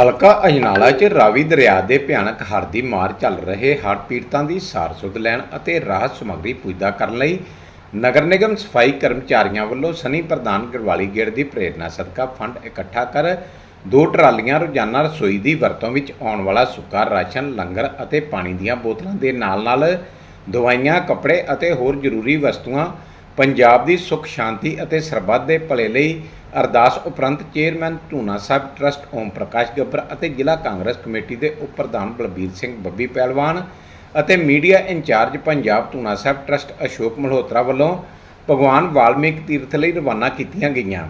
ਹਲਕਾ ਅਜਨਾਲਾ 'ਚ ਰਾਵੀ ਦਰਿਆ ਦੇ ਭਿਆਨਕ ਹੜ੍ਹ ਦੀ ਮਾਰ ਚੱਲ ਰਹੇ ਹੜ੍ਹ ਪੀੜਤਾਂ ਦੀ ਸਾਰ ਸੁਧ ਲੈਣ ਅਤੇ ਰਾਹਤ ਸਮੱਗਰੀ ਪੁੱਜਦਾ ਕਰਨ ਲਈ ਨਗਰ ਨਿਗਮ ਸਫ਼ਾਈ ਕਰਮਚਾਰੀਆਂ ਵੱਲੋਂ ਸਨੀ ਪ੍ਰਧਾਨ ਗਰਵਾਲੀ ਗੇੜ ਦੀ ਪ੍ਰੇਰਣਾ ਸਦਕਾ ਫੰਡ ਇਕੱਠਾ ਕਰ ਦੋ ਟਰਾਲੀਆਂ ਰੋਜ਼ਾਨਾ ਰਸੋਈ ਦੀ ਵਰਤੋਂ ਵਿੱਚ ਆਉਣ ਵਾਲਾ ਸੁੱਕਾ ਰਾਸ਼ਨ, ਲੰਗਰ ਅਤੇ ਪਾਣੀ ਦੀਆਂ ਬੋਤਲਾਂ ਦੇ ਨਾਲ-ਨਾਲ ਦਵਾਈਆਂ, ਕੱਪੜੇ ਅਤੇ ਹੋਰ ਜ਼ਰੂਰੀ ਵਸਤੂਆਂ ਪੰਜਾਬ ਦੀ ਸੁਖ, ਸ਼ਾਂਤੀ ਅਤੇ ਸਰਬੱਤ ਦੇ ਭਲੇ ਲਈ ਅਰਦਾਸ ਉਪਰੰਤ ਚੇਅਰਮੈਨ ਧੂਨਾ ਸਾਹਿਬ ਟਰਸਟ ਓਮ ਪ੍ਰਕਾਸ਼ ਗੱਬਰ ਅਤੇ ਜ਼ਿਲ੍ਹਾ ਕਾਂਗਰਸ ਕਮੇਟੀ ਦੇ ਉਪ ਪ੍ਰਧਾਨ ਬਲਬੀਰ ਸਿੰਘ ਬੱਬੀ ਪਹਿਲਵਾਨ ਅਤੇ media incharge Punjab Dhuna Sahib trust Ashok Malhotra ਵੱਲੋਂ ਭਗਵਾਨ ਵਾਲਮੀਕ ਤੀਰਥ ਲਈ ਰਵਾਨਾ ਕੀਤੀਆਂ ਗਈਆਂ।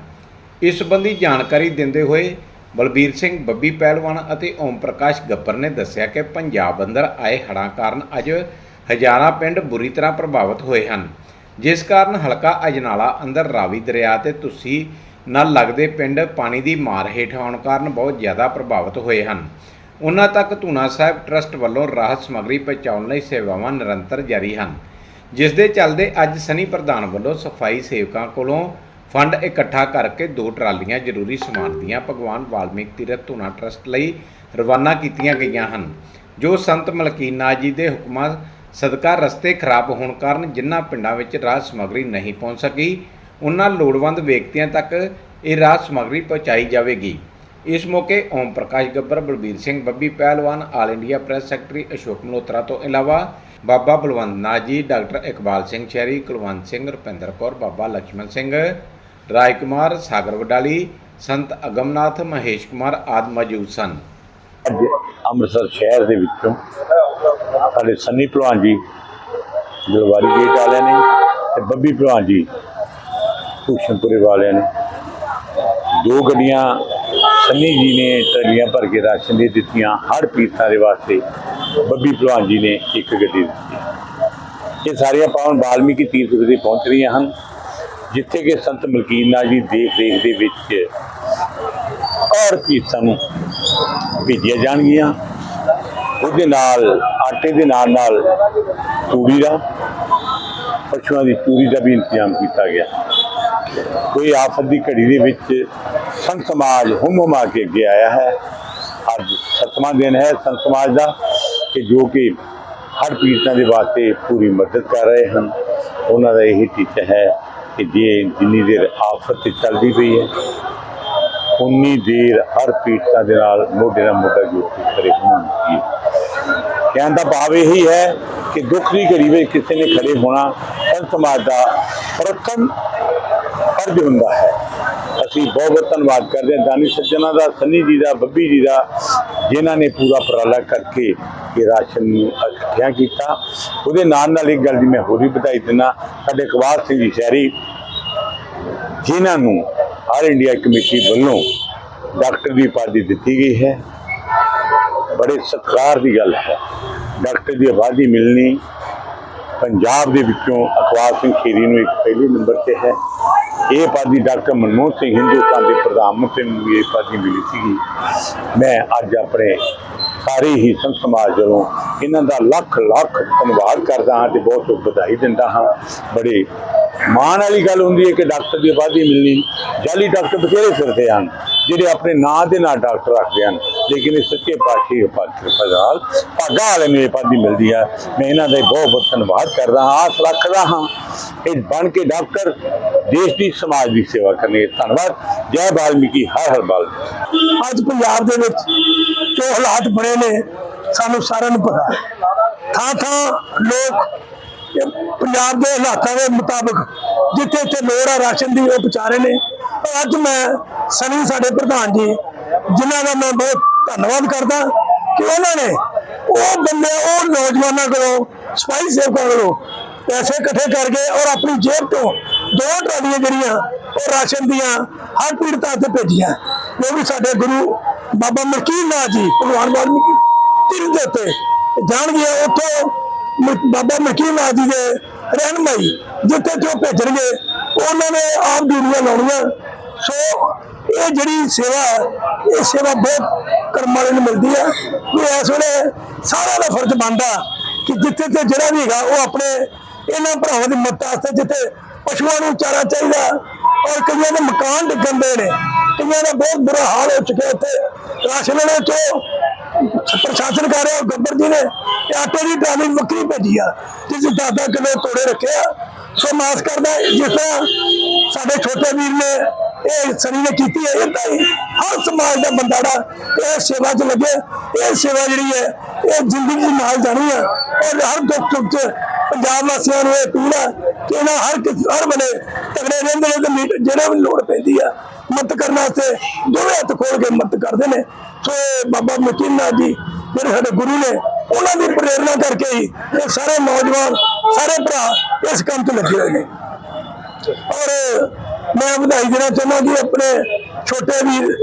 ਇਸ ਸੰਬੰਧੀ ਜਾਣਕਾਰੀ ਦਿੰਦੇ ਹੋਏ ਬਲਬੀਰ ਸਿੰਘ ਬੱਬੀ ਪਹਿਲਵਾਨ ਅਤੇ ਓਮ ਪ੍ਰਕਾਸ਼ ਗੱਬਰ ਨੇ ਦੱਸਿਆ ਕਿ ਪੰਜਾਬ ਅੰਦਰ ਆਏ ਹੜ੍ਹਾਂ ਕਾਰਨ ਅੱਜ ਹਜ਼ਾਰਾਂ ਪਿੰਡ ਬੁਰੀ ਤਰ੍ਹਾਂ ਪ੍ਰਭਾਵਿਤ ਹੋਏ ਹਨ। ਜਿਸ ਕਾਰਨ ਹਲਕਾ ਅਜਨਾਲਾ ਅੰਦਰ ਰਾਵੀ ਦਰਿਆ ਤੇ ਤੁਸੀਂ ਨਾਲ ਲੱਗਦੇ ਪਿੰਡ ਪਾਣੀ ਦੀ ਮਾਰ ਹੇਠ ਆਉਣ ਕਾਰਨ ਬਹੁਤ ਜ਼ਿਆਦਾ ਪ੍ਰਭਾਵਿਤ ਹੋਏ ਹਨ। ਉਹਨਾਂ ਤੱਕ ਧੂਣਾ ਸਾਹਿਬ ਟਰਸਟ ਵੱਲੋਂ ਰਾਹਤ ਸਮੱਗਰੀ ਪਹੁੰਚਾਉਣ ਲਈ ਸੇਵਾਵਾਂ ਨਿਰੰਤਰ ਜਾਰੀ ਹਨ। ਜਿਸ ਦੇ ਚੱਲਦੇ ਅੱਜ ਸਨੀ ਪ੍ਰਧਾਨ ਵੱਲੋਂ ਸਫ਼ਾਈ ਸੇਵਕਾਂ ਕੋਲੋਂ ਫੰਡ ਇਕੱਠਾ ਕਰਕੇ ਦੋ ਟਰਾਲੀਆਂ ਜ਼ਰੂਰੀ ਸਮਾਨ ਦੀਆਂ ਭਗਵਾਨ ਵਾਲਮੀਕ ਤੀਰਥ ਧੂਣਾ ਟਰਸਟ ਲਈ ਰਵਾਨਾ ਕੀਤੀਆਂ ਗਈਆਂ ਹਨ, ਜੋ ਸੰਤ ਮਲਕੀਨਾਥ ਜੀ ਦੇ ਹੁਕਮਾਂ ਸਦਕਾ ਰਸਤੇ ਖਰਾਬ ਹੋਣ ਕਾਰਨ ਜਿਨ੍ਹਾਂ ਪਿੰਡਾਂ ਵਿੱਚ ਰਾਜ ਸਮੱਗਰੀ ਨਹੀਂ ਪਹੁੰਚ ਸਕੀ, ਉਹਨਾਂ ਲੋੜਵੰਦ ਵਿਅਕਤੀਆਂ ਤੱਕ ਇਹ ਰਾਹਤ ਸਮੱਗਰੀ ਪਹੁੰਚਾਈ ਜਾਵੇਗੀ। ਇਸ ਮੌਕੇ ਓਮ ਪ੍ਰਕਾਸ਼ ਗੱਬਰ, Balbir Singh Babbi Pehalwan, all India press secretary Ashok Malhotra ਤੋਂ ਇਲਾਵਾ ਬਾਬਾ ਬਲਵੰਤ ਨਾਜੀ ਡਾਕਟਰ ਇਕਬਾਲ ਸਿੰਘ ਸ਼ਹਿਰੀ, ਕੁਲਵੰਤ ਸਿੰਘ, ਰੁਪਿੰਦਰ ਕੌਰ, ਬਾਬਾ ਲక్ష్మణ ਸਿੰਘ ਰਾਜ ਕੁਮਾਰ ਸਾਗਰ ਵਡਾਲੀ, ਸੰਤ ਅਗਮਨਾਥ, ਮਹੇਸ਼ ਕੁਮਾਰ ਆਦ ਮੌਜੂਦ ਸਨ। ਅੰਮ੍ਰਿਤਸਰ ਸ਼ਹਿਰ ਦੇ ਵਿੱਚੋਂ ਸਾਡੇ ਸੰਨੀ ਭਲਵਾਨ ਜੀ ਜਲਵਾਰੀ ਗੇਟ ਵਾਲਿਆਂ ਨੇ ਤੇ ਬੱਬੀ ਭਲਵਾਨ ਜੀ, ਭੂਸ਼ਣਪੁਰੇ ਵਾਲਿਆਂ ਨੇ। ਦੋ ਗੱਡੀਆਂ ਸੰਨੀ ਜੀ ਨੇ ਟਰਾਲੀਆਂ ਭਰ ਕੇ ਰਾਸ਼ਨ ਦੇ ਦਿੱਤੀਆਂ ਹੜ ਪੀੜਤਾਂ ਦੇ ਵਾਸਤੇ ਬੱਬੀ ਭਲਵਾਨ ਜੀ ਨੇ ਇੱਕ ਗੱਡੀ ਦਿੱਤੀ। ਇਹ ਸਾਰੀਆਂ ਪਾਵਨ ਵਾਲਮੀਕੀ ਤੀਰਥ ਵਿਖੇ ਪਹੁੰਚ ਰਹੀਆਂ ਹਨ, ਜਿੱਥੇ ਕਿ ਸੰਤ ਮਲਕੀਨ ਨਾਥ ਜੀ ਦੇਖ ਰੇਖ ਦੇ ਵਿੱਚ ਔਰ ਪੀੜਤਾਂ ਨੂੰ ਭੇਜੀਆਂ ਜਾਣਗੀਆਂ। ਉਹਦੇ ਨਾਲ, ਆਟੇ ਦੇ ਨਾਲ ਨਾਲ ਤੂੜੀ ਦਾ, ਪਸ਼ੂਆਂ ਦੀ ਤੂੜੀ ਦਾ ਵੀ ਇੰਤਜ਼ਾਮ ਕੀਤਾ ਗਿਆ। ਕੋਈ ਆਫਤ ਦੀ ਘੜੀ ਦੇ ਵਿੱਚ ਸੰਤ ਸਮਾਜ ਹੁਮ ਹੁਮਾ ਕੇ ਅੱਗੇ ਆਇਆ ਹੈ। ਅੱਜ ਸਤਵਾਂ ਦਿਨ ਹੈ ਸੰਤ ਸਮਾਜ ਦਾ ਕਿ ਜੋ ਕਿ ਹਰ ਪੀੜਤਾਂ ਦੇ ਵਾਸਤੇ ਪੂਰੀ ਮਦਦ ਕਰ ਰਹੇ ਹਨ। ਉਹਨਾਂ ਦਾ ਇਹ ਟੀਚਾ ਹੈ ਕਿ ਜੇ ਜਿੰਨੀ ਦੇਰ ਆਫਤ ਚੱਲਦੀ ਪਈ ਹੈ ਉਨੀ ਦੇਰ ਹਰ ਪੀੜਤਾਂ ਦੇ ਨਾਲ ਮੋਢੇ ਨਾਲ ਮੋਢਾ ਜੋੜ ਕੇ ਖੜੇ ਹੋਣ ਕਹਿਣ ਦਾ ਭਾਵ ਇਹੀ ਹੈ ਕਿ ਦੁੱਖ ਦੀ ਘੜੀ ਵਿੱਚ ਕਿਸੇ ਨੇ ਖੜੇ ਹੋਣਾ ਸੰਤ ਸਮਾਜ ਦਾ ਪ੍ਰਥਮ ਫਰਜ਼ ਹੁੰਦਾ ਹੈ। ਅਸੀਂ ਬਹੁਤ ਬਹੁਤ ਧੰਨਵਾਦ ਕਰਦੇ ਹਾਂ ਦਾਨੀ ਸੱਜਣਾ ਦਾ, ਸੰਨੀ ਜੀ ਦਾ, ਬੱਬੀ ਜੀ ਦਾ, ਜਿਨ੍ਹਾਂ ਨੇ ਪੂਰਾ ਉਪਰਾਲਾ ਕਰਕੇ ਇਹ ਰਾਸ਼ਨ ਨੂੰ ਇਕੱਠਿਆਂ ਕੀਤਾ। ਉਹਦੇ ਨਾਲ ਨਾਲ ਇੱਕ ਗੱਲ ਦੀ ਮੈਂ ਹੋਰ ਵੀ ਵਧਾਈ ਦਿੰਦਾ। ਸਾਡੇ ਇਕਬਾਲ ਸਿੰਘ ਜੀ ਸ਼ਹਿਰੀ, ਜਿਨ੍ਹਾਂ ਨੂੰ ਆਲ ਇੰਡੀਆ ਕਮੇਟੀ ਵੱਲੋਂ ਡਾਕਟਰ ਦੀ ਉਪਾਧੀ ਦਿੱਤੀ ਗਈ ਹੈ। ਬੜੇ ਸਤਿਕਾਰ ਦੀ ਗੱਲ ਹੈ। ਡਾਕਟਰ ਦੀ ਉਪਾਧੀ ਮਿਲਣੀ ਪੰਜਾਬ ਦੇ ਵਿੱਚੋਂ ਅਖਵਾਲ ਸਿੰਘ ਖੀਰੀ ਨੂੰ ਇੱਕ ਪਹਿਲੇ ਨੰਬਰ ਤੇ ਹੈ। ਇਹ ਉਪਾਧੀ ਡਾਕਟਰ ਮਨਮੋਹਨ ਸਿੰਘ ਹਿੰਦੁਸਤਾਨ ਦੇ ਪ੍ਰਧਾਨ ਮੰਤਰੀ ਨੂੰ ਵੀ ਇਹ ਉਪਾਧੀ ਮਿਲੀ ਸੀਗੀ। ਮੈਂ ਅੱਜ ਆਪਣੇ ਸਾਰੇ ਹੀ ਸੰਤ ਸਮਾਜ ਵੱਲੋਂ ਇਹਨਾਂ ਦਾ ਲੱਖ ਲੱਖ ਧੰਨਵਾਦ ਕਰਦਾ ਹਾਂ ਤੇ ਬਹੁਤ ਬਹੁਤ ਵਧਾਈ ਦਿੰਦਾ ਹਾਂ। ਬੜੇ ਮਾਣ ਵਾਲੀ ਗੱਲ ਹੁੰਦੀ ਹੈ ਕਿ ਡਾਕਟਰ ਦੀ ਆਬਾਦੀ ਮਿਲਣੀ ਜਾਲੀ ਡਾਕਟਰ ਬਥੇਰੇ ਫਿਰਦੇ ਹਨ, ਜਿਹੜੇ ਆਪਣੇ ਨਾਂ ਦੇ ਨਾਲ ਡਾਕਟਰ ਰੱਖਦੇ ਹਨ, ਲੇਕਿਨ ਇਹ ਸੱਚੇ ਪਾਤਸ਼ਾਹੀ ਉਪਾਧੀ ਫਜ਼ਾਲ ਭਾਗਾ ਵਾਲੇ ਨੂੰ ਇਹ ਮਿਲਦੀ ਹੈ। ਮੈਂ ਇਹਨਾਂ ਦਾ ਬਹੁਤ ਬਹੁਤ ਧੰਨਵਾਦ ਕਰਦਾ ਹਾਂ, ਆਸ ਰੱਖਦਾ ਹਾਂ ਇਹ ਬਣ ਕੇ ਡਾਕਟਰ ਦੇਸ਼ ਦੀ, ਸਮਾਜ ਦੀ ਸੇਵਾ ਕਰਨੇ ਧੰਨਵਾਦ। ਜੈ ਬਾਲਮੀਕੀ, ਹਰ ਹਰ ਬਾਲ। ਅੱਜ ਪੰਜਾਬ ਦੇ ਵਿੱਚ ਜੋ ਹਾਲਾਤ ਬਣੇ ਨੇ, ਸਾਨੂੰ ਸਾਰਿਆਂ ਨੂੰ ਪਤਾ ਥਾਂ ਥਾਂ ਲੋਕ ਪੰਜਾਬ ਦੇ ਹਾਲਾਤਾਂ ਦੇ ਮੁਤਾਬਕ ਜਿੱਥੇ ਜਿੱਥੇ ਲੋੜ ਹੈ ਰਾਸ਼ਨ ਦੀ, ਉਹ ਪਹੁੰਚਾ ਰਹੇ ਨੇ। ਔਰ ਅੱਜ ਮੈਂ ਸਨੀ, ਸਾਡੇ ਪ੍ਰਧਾਨ ਜੀ, ਜਿਨ੍ਹਾਂ ਦਾ ਮੈਂ ਬਹੁਤ ਧੰਨਵਾਦ ਕਰਦਾ ਕਿ ਉਹਨਾਂ ਨੇ ਉਹ ਬੰਦੇ, ਉਹ ਨੌਜਵਾਨਾਂ ਕੋਲੋਂ, ਸਫ਼ਾਈ ਸੇਵਕਾਂ ਕੋਲੋਂ ਪੈਸੇ ਇਕੱਠੇ ਕਰਕੇ ਔਰ ਆਪਣੀ ਜੇਬ ਤੋਂ ਦੋ ਟਰਾਲੀਆਂ ਜਿਹੜੀਆਂ, ਉਹ ਰਾਸ਼ਨ ਦੀਆਂ ਹਰ ਪੀੜਤਾਂ ਤੇ ਭੇਜੀਆਂ। ਉਹ ਵੀ ਸਾਡੇ ਗੁਰੂ ਬਾਬਾ ਮਲਕੀਰ ਨਾਥ ਜੀ, ਭਗਵਾਨ ਵਾਲਮੀਕੀ ਤਿੰਨ ਦੇ ਉੱਤੇ ਜਾਣਗੇ। ਉੱਥੋਂ ਬਾਬਾ ਮਲਕੀਰ ਨਾਥ ਜੀ ਦੇ ਰਹਿਨਮਾਈ ਜਿੱਥੇ ਕਿ ਉਹ ਭੇਜਣਗੇ, ਉਹਨਾਂ ਨੇ ਆਪ ਡਿਊਟੀਆਂ ਲਾਉਣੀਆਂ। ਸੋ ਇਹ ਜਿਹੜੀ ਸੇਵਾ ਹੈ, ਇਹ ਸੇਵਾ ਬਹੁਤ ਕਰਮ ਵਾਲੇ ਨੂੰ ਮਿਲਦੀ ਹੈ। ਕਿ ਇਸ ਵੇਲੇ ਸਾਰਿਆਂ ਦਾ ਫਰਜ਼ ਬਣਦਾ ਕਿ ਜਿੱਥੇ ਤੇ ਜਿਹੜਾ ਵੀ ਹੈਗਾ, ਉਹ ਆਪਣੇ ਇਹਨਾਂ ਭਰਾਵਾਂ ਦੀ ਮਦਦ ਵਾਸਤੇ ਜਿੱਥੇ ਪਸ਼ੂਆਂ ਨੂੰ ਚਾਰਾ ਚਾਹੀਦਾ ਔਰ ਕਈਆਂ ਦੇ ਮਕਾਨ ਡਿੱਗਣ ਦੇ ਨੇ। ਕਈਆਂ ਦਾ ਬਹੁਤ ਬੁਰਾ ਹਾਲ ਹੋ ਚੁੱਕਿਆ ਉੱਥੇ ਰਾਸ਼ਨ ਲੈਣੇ ਤੋਂ ਪ੍ਰਸ਼ਾਸਨ ਕਰ ਰਿਹਾ ਗੱਬਰ ਜੀ ਨੇ ਇਹ ਆਟੇ ਦੀ ਟਰਾਲੀ ਵੱਖਰੀ ਭੇਜੀ ਆ, ਜਿਸ ਦਾਦਾ ਕਿਲੋ ਤੋੜੇ ਰੱਖੇ ਸੋ ਮਾਸ ਕਰਦਾ ਜਿਸ ਤਰ੍ਹਾਂ ਸਾਡੇ ਛੋਟੇ ਵੀਰ ਨੇ ਇਹ ਸਨੀ ਨੇ ਕੀਤੀ ਹੈ ਇਦਾਂ ਹੀ ਹਰ ਸਮਾਜ ਦਾ ਬੰਦਾੜਾ ਇਹ ਸੇਵਾ 'ਚ ਲੱਗੇ, ਇਹ ਸੇਵਾ ਜਿਹੜੀ ਹੈ, ਇਹ ਜ਼ਿੰਦਗੀ ਦੇ ਨਾਲ ਜਾਣੀ ਹੈ ਔਰ ਹਰ ਦੁੱਖ ਸੁੱਖ 'ਚ ਪੰਜਾਬ ਵਾਸੀਆਂ ਨੂੰ ਇਹ ਅਪੀਲ ਹੈ ਕਿ ਇਹਨਾਂ ਹਰ ਕਿਸ, ਹਰ ਵੇਲੇ ਤਗੜੇ ਰਹਿੰਦੇ ਨੇ ਤੇ ਜਿਹੜੇ ਵੀ ਲੋੜ ਪੈਂਦੀ ਆ ਮਦਦ ਕਰਨ ਵਾਸਤੇ ਦੋਵੇਂ ਹੱਥ ਖੋਲ ਕੇ ਮਦਦ ਕਰਦੇ ਨੇ। ਸੋ ਇਹ ਬਾਬਾ ਮਕੀਨਾ ਜੀ, ਜਿਹੜੇ ਸਾਡੇ ਗੁਰੂ ਨੇ, ਉਹਨਾਂ ਦੀ ਪ੍ਰੇਰਣਾ ਕਰਕੇ ਹੀ ਇਹ ਸਾਰੇ ਨੌਜਵਾਨ, ਸਾਰੇ ਭਰਾ ਇਸ ਕੰਮ 'ਚ ਲੱਗੇ ਹੋਏ ਨੇ। ਔਰ ਮੈਂ ਵਧਾਈ ਦੇਣਾ ਚਾਹੁੰਦਾ ਜੀ ਆਪਣੇ ਛੋਟੇ ਵੀਰ,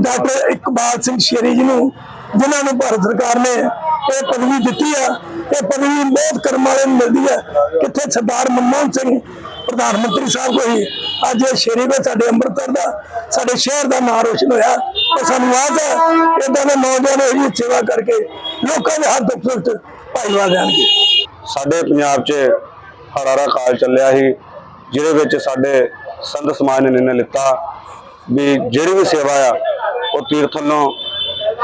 ਡਾਕਟਰ ਇਕਬਾਲ ਸਿੰਘ ਸ਼ੇਰੀ ਜੀ ਨੂੰ, ਜਿਨ੍ਹਾਂ ਨੂੰ ਭਾਰਤ ਸਰਕਾਰ ਨੇ ਇਹ ਪਦਵੀ ਦਿੱਤੀ ਆ। ਇਹ ਪਦਵੀ ਬਹੁਤ ਕਰਮ ਵਾਲੇ ਨੂੰ ਮਿਲਦੀ ਹੈ ਕਿੱਥੇ ਸਰਦਾਰ ਮਨਮੋਹਨ ਸਿੰਘ ਪ੍ਰਧਾਨ ਮੰਤਰੀ ਸਾਹਿਬ ਕੋਈ ਅੱਜ ਇਹ ਸ਼ੇਰੀ ਵਿੱਚ ਸਾਡੇ ਅੰਮ੍ਰਿਤਸਰ ਦਾ, ਸਾਡੇ ਸ਼ਹਿਰ ਦਾ ਨਾਮ ਰੋਸ਼ਨ ਹੋਇਆ ਤੇ ਸਾਨੂੰ ਆਸ ਹੈ ਇਦਾਂ ਦੇ ਨੌਜਵਾਨ ਇਹ ਸੇਵਾ ਕਰਕੇ ਲੋਕਾਂ ਦੇ ਹੱਥ ਦੁੱਖ ਸੁੱਖ 'ਚ ਭਾਈਵਾਲ ਸਾਡੇ ਪੰਜਾਬ 'ਚ ਹਰਾਰਾ ਕਾਲ ਚੱਲਿਆ ਸੀ, ਜਿਹਦੇ ਵਿੱਚ ਸਾਡੇ ਸੰਤ ਸਮਾਜ ਨੇ ਨਿਰਣਾ ਲਿੱਤਾ ਵੀ ਜਿਹੜੀ ਵੀ ਸੇਵਾ ਆ, ਉਹ ਤੀਰਥ ਵੱਲੋਂ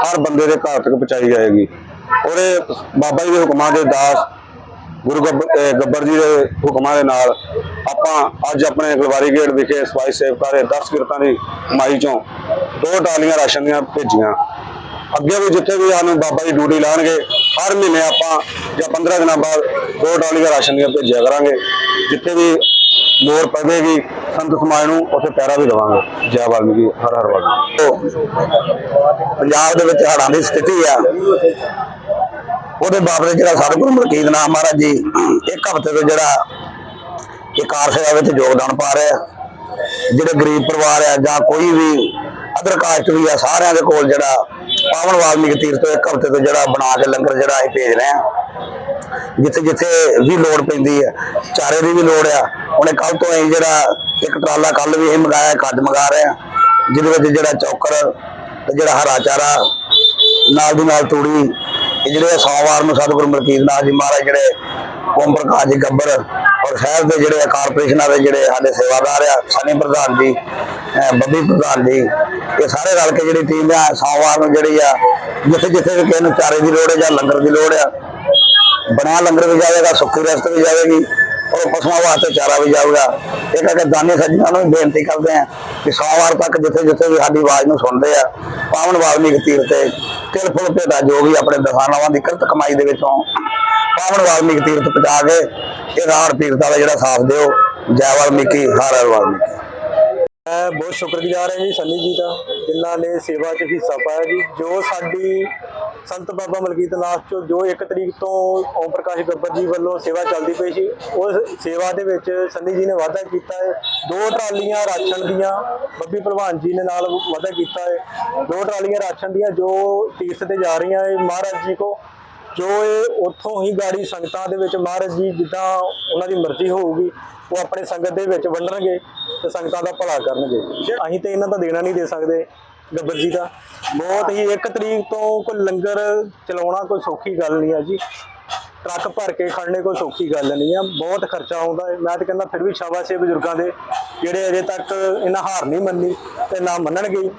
ਹਰ ਬੰਦੇ ਦੇ ਘਰ ਤੱਕ ਪਹੁੰਚਾਈ ਜਾਏਗੀ। ਔਰ ਇਹ ਬਾਬਾ ਜੀ ਦੇ ਹੁਕਮਾਂ ਦੇ ਦਾਸ ਗੁਰੂ ਗੱਬ- ਗੱਬਰ ਜੀ ਦੇ ਹੁਕਮਾਂ ਦੇ ਨਾਲ ਆਪਾਂ ਅੱਜ ਆਪਣੇ ਗਲਵਾਰੀ ਗੇਟ ਵਿਖੇ ਸਫ਼ਾਈ ਸੇਵਕਾਂ ਦੇ 10 ਕਿਰਤਾਂ ਦੀ ਮਾਈ ਚੋਂ ਦੋ ਟਾਲੀਆਂ ਰਾਸ਼ਨ ਦੀਆਂ ਭੇਜੀਆਂ। ਅੱਗੇ ਵੀ ਜਿੱਥੇ ਵੀ ਸਾਨੂੰ ਬਾਬਾ ਜੀ ਡਿਊਟੀ ਲਾਣਗੇ, ਹਰ ਮਹੀਨੇ ਆਪਾਂ ਜਾਂ 15 ਦਿਨਾਂ ਬਾਅਦ ਦੋ ਟਾਲੀਆਂ ਰਾਸ਼ਨ ਦੀਆਂ ਭੇਜਿਆ ਕਰਾਂਗੇ। ਜਿੱਥੇ ਵੀ ਲੋੜ ਪਵੇਗੀ, ਸੰਤ ਸਮਾਜ ਨੂੰ ਉੱਥੇ ਪੈਰਾ ਵੀ ਦੇਵਾਂਗੇ। ਜੈ ਵਾਲਮੀਕੀ, ਹਰ ਹਰ ਵਾਲਮੀਕੀ। ਪੰਜਾਬ ਦੇ ਵਿੱਚ ਹੜ੍ਹਾਂ ਦੀ ਸਥਿਤੀ ਆ। ਉਹਦੇ ਬਾਬਤ ਜਿਹੜਾ ਸਾਡੇ ਗੁਰੂ ਮਲਕੀਤ ਨਾਮ ਮਹਾਰਾਜ ਜੀ, ਇੱਕ ਹਫ਼ਤੇ ਤੋਂ ਜਿਹੜਾ ਇਹ ਕਾਰ ਸੇਵਾ ਵਿੱਚ ਯੋਗਦਾਨ ਪਾ ਰਿਹਾ ਜਿਹੜੇ ਗਰੀਬ ਪਰਿਵਾਰ ਆ ਜਾਂ ਕੋਈ ਵੀ ਅਦਰ ਕਾਸਟ ਵੀ ਆ, ਸਾਰਿਆਂ ਦੇ ਕੋਲ ਜਿਹੜਾ ਪਾਵਨ ਵਾਲਮੀਕ ਤੀਰਥ ਤੋਂ ਇੱਕ ਹਫ਼ਤੇ ਤੋਂ ਜਿਹੜਾ ਬਣਾ ਕੇ ਲੰਗਰ ਜਿਹੜਾ ਅਸੀਂ ਭੇਜ ਰਹੇ ਆ ਜਿੱਥੇ ਜਿੱਥੇ ਵੀ ਲੋੜ ਪੈਂਦੀ ਹੈ, ਚਾਰੇ ਦੀ ਵੀ ਲੋੜ ਆ। ਉਹਨੇ ਕੱਲ ਤੋਂ ਅਸੀਂ ਜਿਹੜਾ ਇੱਕ ਟਰਾਲਾ ਕੱਲ ਵੀ ਅਸੀਂ ਮੰਗਾਇਆ, ਇੱਕ ਅੱਜ ਮੰਗਾ ਰਹੇ ਆ ਜਿਹਦੇ ਵਿੱਚ ਜਿਹੜਾ ਚੌਕਰ ਤੇ ਜਿਹੜਾ ਹਰਾ ਚਾਰਾ, ਨਾਲ ਦੀ ਨਾਲ ਤੂੜੀ, ਇਹ ਜਿਹੜੇ ਸੋਮਵਾਰ ਨੂੰ ਸਤਿਗੁਰੂ ਮਲਕੀਤ ਨਾਥ ਜੀ ਮਹਾਰਾਜ ਜਿਹੜੇ ਓਮ ਪ੍ਰਕਾਸ਼ ਜੀ ਗੱਬਰ ਔਰ ਸ਼ਹਿਰ ਦੇ ਜਿਹੜੇ ਕਾਰਪੋਰੇਸ਼ਨਾਂ ਦੇ ਜਿਹੜੇ ਸਾਡੇ ਸੇਵਾਦਾਰ ਆ ਸਨੀ ਪ੍ਰਧਾਨ ਜੀ ਬੱਬੀ ਪ੍ਰਧਾਨ ਜੀ, ਇਹ ਸਾਰੇ ਰਲ ਕੇ ਜਿਹੜੀ ਟੀਮ ਆ, ਸੋਮਵਾਰ ਨੂੰ ਜਿਹੜੀ ਆ, ਜਿੱਥੇ ਜਿੱਥੇ ਵੀ ਕਿਸੇ ਨੂੰ ਚਾਰੇ ਦੀ ਲੋੜ ਹੈ ਜਾਂ ਲੰਗਰ ਦੀ ਲੋੜ ਆ ਬਣਾ ਲੰਗਰ ਵੀ ਜਾਵੇਗਾ ਸੁੱਕੀ ਰਸਤ ਵੀ ਜਾਵੇਗੀ ਔਰ ਪਸ਼ੂਆਂ ਵਾਸਤੇ ਚਾਰਾ ਵੀ ਜਾਊਗਾ। ਇਹ ਕਰਕੇ ਦਾਨੀ ਸੱਜਣਾਂ ਨੂੰ ਵੀ ਬੇਨਤੀ ਕਰਦੇ ਆ ਕਿ ਸੋਮਵਾਰ ਤੱਕ ਜਿੱਥੇ ਜਿੱਥੇ ਵੀ ਸਾਡੀ ਆਵਾਜ਼ ਨੂੰ ਸੁਣਦੇ ਆ, ਪਾਵਨ ਵਾਲਮੀਕ ਤੀਰਥ ਤੇ ਤਿਲ ਫੁੱਲ ਭੇਟਾ ਜੋ ਵੀ ਆਪਣੇ ਦਸਾਨਾਵਾਂ ਦੀ ਕਿਰਤ ਕਮਾਈ ਦੇ ਵਿੱਚੋਂ ਪਾਵਨ ਵਾਲਮੀਕ ਤੀਰਥ ਪਹੁੰਚਾ ਕੇ ਇਹ ਰਾਹੜ ਤੀਰਥ ਦਾ ਜਿਹੜਾ ਸਾਥ ਦਿਓ, ਜੈ ਵਾਲਮੀਕੀ, ਹਰ ਹਰ ਵਾਲਮੀਕੀ। ਮੈਂ ਬਹੁਤ ਸ਼ੁਕਰਗੁਜ਼ਾਰ ਹਾਂ ਜੀ ਸੰਨੀ ਜੀ ਦਾ, ਜਿਨ੍ਹਾਂ ਨੇ ਸੇਵਾ 'ਚ ਹਿੱਸਾ ਪਾਇਆ ਜੀ। ਜੋ ਸਾਡੀ ਸੰਤ ਬਾਬਾ ਮਲਕੀਤ ਨਾਥ ਚੋਂ ਜੋ 1 ਤਰੀਕ ਤੋਂ ਓਮ ਪ੍ਰਕਾਸ਼ ਗੱਬਰ ਜੀ ਵੱਲੋਂ ਸੇਵਾ ਚੱਲਦੀ ਪਈ ਸੀ, ਉਸ ਸੇਵਾ ਦੇ ਵਿੱਚ ਸੰਨੀ ਜੀ ਨੇ ਵਾਅਦਾ ਕੀਤਾ ਹੈ। ਦੋ ਟਰਾਲੀਆਂ ਰਾਸ਼ਨ ਦੀਆਂ, ਬੱਬੀ ਭਲਵਾਨ ਜੀ ਨੇ ਨਾਲ ਵਾਅਦਾ ਕੀਤਾ ਹੈ। ਦੋ ਟਰਾਲੀਆਂ ਰਾਸ਼ਨ ਦੀਆਂ ਜੋ ਤੀਰਥ ਤੇ ਜਾ ਰਹੀਆਂ ਹੈ ਮਹਾਰਾਜ ਜੀ ਕੋ ਜੋ ਇਹ ਉੱਥੋਂ ਹੀ ਗਾੜੀ ਸੰਗਤਾਂ ਦੇ ਵਿੱਚ ਮਹਾਰਾਜ ਜੀ ਜਿੱਦਾਂ ਉਹਨਾਂ ਦੀ ਮਰਜ਼ੀ ਹੋਊਗੀ, ਉਹ ਆਪਣੇ ਸੰਗਤ ਦੇ ਵਿੱਚ ਵੰਡਣਗੇ ਤੇ ਸੰਗਤਾਂ ਦਾ ਭਲਾ ਕਰਨਗੇ। ਅਸੀਂ ਤੇ ਇਹਨਾਂ ਦਾ ਦੇਣਾ ਨਹੀਂ ਦੇ ਸਕਦੇ, ਗੱਬਰ ਜੀ ਦਾ। ਬਹੁਤ ਹੀ ਇੱਕ ਤਰੀਕ ਤੋਂ ਕੋਈ ਲੰਗਰ ਚਲਾਉਣਾ ਕੋਈ ਸੌਖੀ ਗੱਲ ਨਹੀਂ ਹੈ ਜੀ। ਟਰੱਕ ਭਰ ਕੇ ਖੜਨੇ ਕੋਈ ਸੌਖੀ ਗੱਲ ਨਹੀਂ ਆ, ਬਹੁਤ ਖਰਚਾ ਆਉਂਦਾ ਹੈ। ਮੈਂ ਤਾਂ ਕਹਿੰਦਾ ਫਿਰ ਵੀ ਸ਼ਾਬਾਸ਼ ਹੈ ਬਜ਼ੁਰਗਾਂ ਦੇ, ਜਿਹੜੇ ਅਜੇ ਤੱਕ ਇਹਨਾਂ ਹਾਰ ਨਹੀਂ ਮੰਨੀ ਤੇ ਨਾ ਮੰਨਣਗੇ।